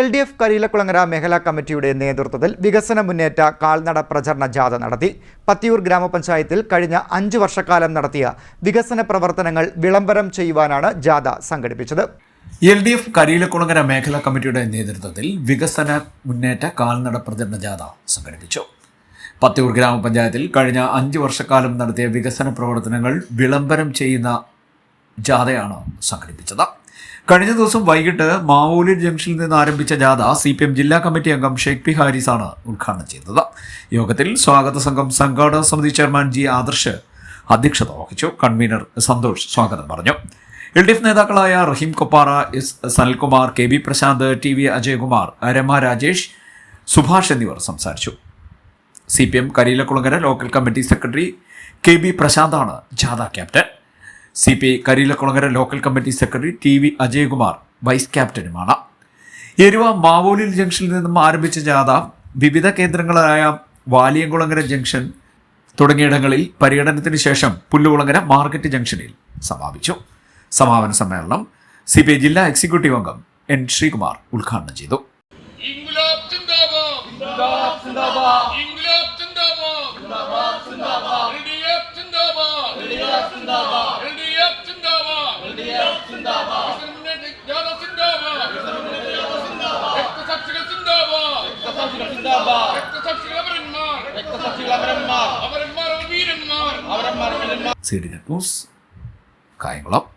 L D F Kariyilakulangara മേഖലാ കമ്മിറ്റിയുടെ നേതൃത്വത്തിൽ വികസന മുന്നേറ്റ കാൽനട പ്രചരണ ജാഥ നടത്തി. പത്തിയൂർ ഗ്രാമപഞ്ചായത്തിൽ കഴിഞ്ഞ അഞ്ചു വർഷക്കാലം നടത്തിയ വികസന പ്രവർത്തനങ്ങൾ വിളംബരം ചെയ്യുവാനാണ് ജാഥ സംഘടിപ്പിച്ചത്. എൽ ഡി എഫ് കരിയിലക്കുളങ്ങര മേഖലാ കമ്മിറ്റിയുടെ നേതൃത്വത്തിൽ വികസന മുന്നേറ്റ കാൽനട പ്രചരണ ജാഥ സംഘടിപ്പിച്ചു. പത്തിയൂർ ഗ്രാമപഞ്ചായത്തിൽ കഴിഞ്ഞ അഞ്ച് വർഷക്കാലം നടത്തിയ വികസന പ്രവർത്തനങ്ങൾ വിളംബരം ചെയ്യുന്ന ജാഥയാണ് സംഘടിപ്പിച്ചത്. കഴിഞ്ഞ ദിവസം വൈകിട്ട് മാവൂലി ജംഗ്ഷനിൽ നിന്ന് ആരംഭിച്ച ജാഥ സി പി എം ജില്ലാ കമ്മിറ്റി അംഗം ഷെയ്ഖ് പി ഹാരിസാണ് ഉദ്ഘാടനം ചെയ്തത്. യോഗത്തിൽ സ്വാഗത സംഘം സംഘാടക സമിതി ചെയർമാൻ ജി ആദർശ് അധ്യക്ഷത വഹിച്ചു. കൺവീനർ സന്തോഷ് സ്വാഗതം പറഞ്ഞു. എൽ ഡി എഫ് നേതാക്കളായ Rahim Koppara S Sanalkumar K B Prashanth T V Ajayakumar Rama Rajesh Subhash എന്നിവർ സംസാരിച്ചു. C P M Kareelakulangara local committee secretary K B പ്രശാന്താണ് ജാഥ captain. C P I Kariyilakulangara local committee secretary T V Ajayakumar vice ക്യാപ്റ്റനുമാണ്. Eruva Mavolil ജംഗ്ഷനിൽ നിന്നും ആരംഭിച്ച ജാഥ വിവിധ കേന്ദ്രങ്ങളായ വാലിയംകുളങ്ങര junction തുടങ്ങിയിടങ്ങളിൽ പര്യടനത്തിന് ശേഷം പുല്ലുകുളങ്ങര മാർക്കറ്റ് ജംഗ്ഷനിൽ സമാപിച്ചു. സമാപന സമ്മേളനം സി പി ഐ ജില്ലാ എക്സിക്യൂട്ടീവ് അംഗം എൻ ശ്രീകുമാർ ഉദ്ഘാടനം ചെയ്തു. C D net news Kayamkulam.